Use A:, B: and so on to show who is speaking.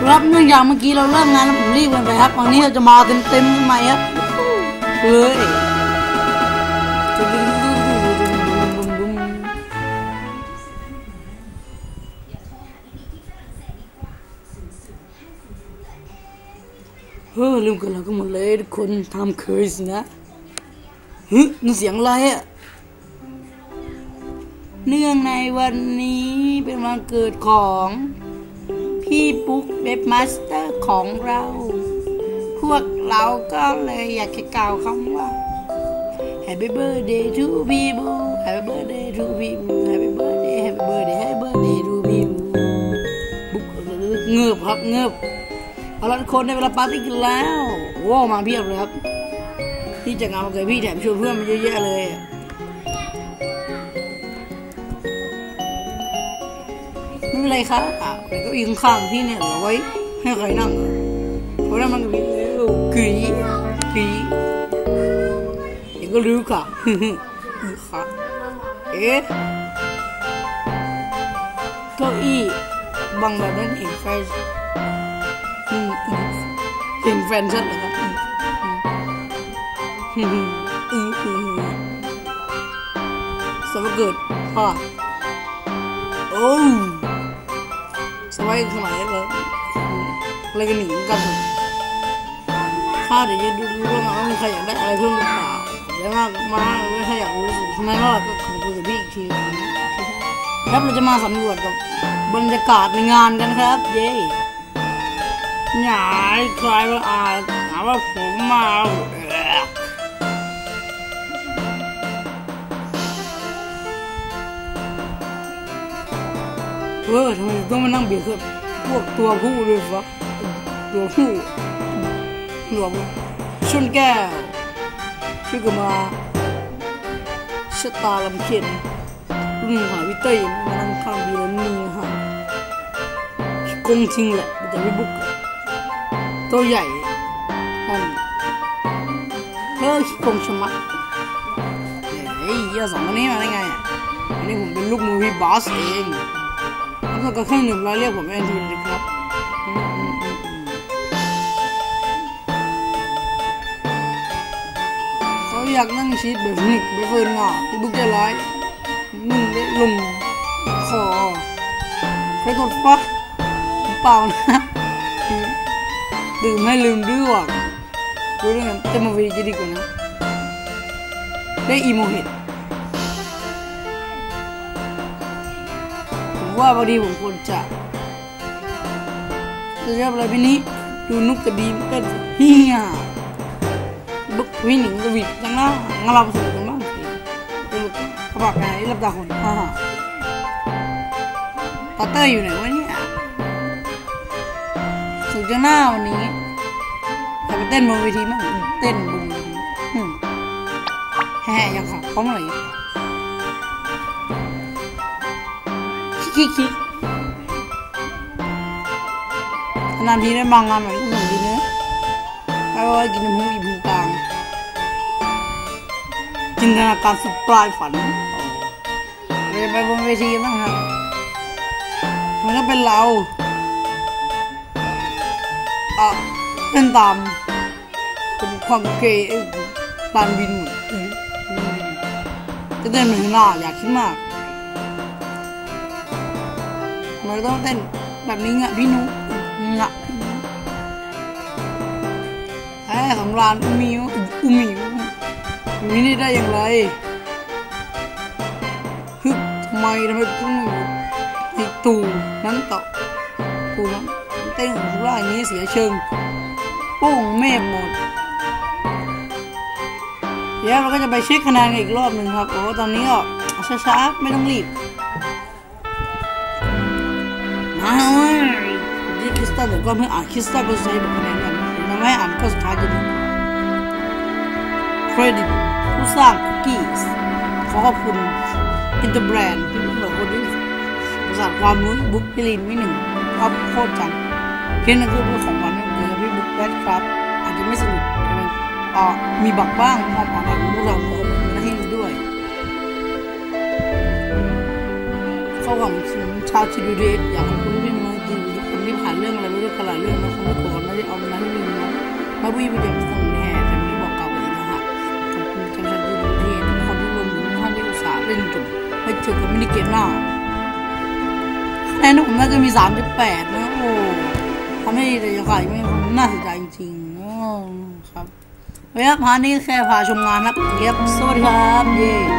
A: ครับเนื่องจากเมื่อกี้เราเริ่มงานแล้วผมรีบกันไปครับวันนี้เราจะมาเต็มเต็มๆใหม่ครับเลยเฮ้ยลืมกันแล้วก็หมดเลยทุกคนทำเคยสินะเฮ้ยนั่นเสียงอะไรอะเนื่องในวันนี้เป็นวันเกิดของ พี่ปุ๊กเว็บมาสเตอร์ของเรา พวกเราก็เลยอยากจะกล่าวคำว่า Happy birthday to people Happy birthday to people Happy birthday Happy birthday Happy birthday to people บุ๊กเงือบครับเงือบเอาละทุกคนได้เวลาปาร์ตี้กันแล้วว้าวมาเพียบเลยครับที่จะงานวันเกิดพี่แถมชวนเพื่อนมาเยอะแยะเลย ไม่เป็นไรครับอะเดี๋ยวเก็อีกข้างๆที่เนี่ยเหลือไว้ให้ใครนั่งเพราะนั้นมันก็มีเอวกรีกรีเดี๋ยวก็รู้ค่ะค่ะเอ๊ะเก้าอี้บังแบบนั้นเห็นแฟนอืมอืมเห็นแฟนฉันเหรอครับอืมอืมอืมสวัสดีเกิดพ่อโอ้ สบายขนาดนี้เลยกันหนีกันข้าเดี๋ยวจะดูดูว่ามันมีใครอยากได้อะไรเพิ่มหรือเปล่าแล้วมากมากไม่ใครอยากรู้สิทำไมว่าก็ขอคุยกับพี่อีกทีครับเราจะมาสำรวจกับบรรยากาศในงานกันครับ เย้หยายใครมาอ่าหาว่าผมมา เออทำไมต้องมานั่งเบียดกับพวกตัวผู้ด้วยวะตัวผู้หัวผู้ชนแก้วชื่อกมาชะตาลำเข็นรุ่นหาวิเต้ยมานั่งข้างบียร์นี่ฮะกงจริงแหละแต่ไม่บุกตัวใหญ่นั่นเฮ้ยคงชมัดเฮ้ยเหี้ยสองคนนี้มาได้ไงอันนี้ผมเป็นลูกมือพี่บอสเอง แล้วก็เครื่องดื่มเราเรียกผมแอนทีเลยครับเขาอยากนั่งชีตแบบนี้ไม่เฟิร์นงอที่บุกจะร้ายนึ่งได้ลงคอใครกดฟักเปล่านะดื่มให้ลืมด้วยว่ะดูเรื่องเต็มมาวีจะดีกว่านะได้อีโมเห็ด ว่าพอดีผมควรจะจะเรียบอะไรพี่นี้ดูนุกกระดีมกันเฮียบึกวิ่งหนิงกระวิดจังนะงั้นเราผสมกันบ้างสิเป็นกระบอกไหนรับตาคนฮ่าฮ่าตาเต้ยอยู่ไหนวะเนี่ยสุดจังหน้าวันนี้แต่ไปเต้นบนเวทีมั้งเต้นบนเวทีแฮ่ยังค่ะพร้อมอะไคิกคิกนานทีได้มางงานแบบนี้หนึ่งดีเนื้อะเอาไว้กินน้ำหูอีบูกลางจินตนาการสุดปลายฝันเราจะไปบนเวทีบ้างครับมันก็เป็นเราอะเป็นตามเป็นความเกย์เอ้ยลานบินหมดเอ้ยจะเต้นเป็นหน้าอยากคิดมาก มันต้องเต้นแบบนี้งะพี่นุงะพี่นุแอ้สำรานอุมิวอุมิวอยู่ที่นี่ได้อย่างไรฮึทำไมทำไมต้องอยู่ที่ตูนั้นต่อตูนั้นเต้นของสุราอย่างนี้เสียเชิงโป้งเมฆหมดเดี๋ยวเราก็จะไปเช็คคะแนนกันอีกรอบหนึ่งครับ โอ้ตอนนี้ก็ช้าๆ ไม่ต้องรีบ อ่าที่คริสตัลเดี๋ยวก็เพื่ออ่านคริสตัลก็ใช้แบบคะแนนแบบนี้นะไมอ่านก็สุดดีเครดิตผู้สร้างคุกกี้ขอขอบคุณอินเตอร์แบรนด์ที่เป็นแบบคนที่ประสาทความรู้บุ๊กพิลินไม่หนึ่งชอบโคตรจังเพียงนั่นคือเรื่องของวันนั้นคือพี่บุ๊กแบดครับ อาจจะไม่สนุกแต่มันมีบักบ้างความอ่อนของพวกเรา ข้อความถึงชาวชิดูเดตอยากขอบคุณพี่น้องจริงทุกคนที่ผ่านเรื่องอะไรไม่รู้ด้วยกันหลายเขาวิ่งไปเดี๋ยวมันต้องแทนแต่ไม่บอกเก่าเลยนะฮะขอบคุณท่านผู้ชมที่ทุกคนที่รวมถึงท่านที่อุตส่าห์เล่นจบไปเจอกันมินิเกมหน้าคะแนนผมน่าจะมี38นะโอ้ทำให้แต่ยังไงไม่น่าเสนใจจริงๆโอ้ครับเฮ้ยพานี่แค่พาชมงานนะเย็บสวัสดีครับเย่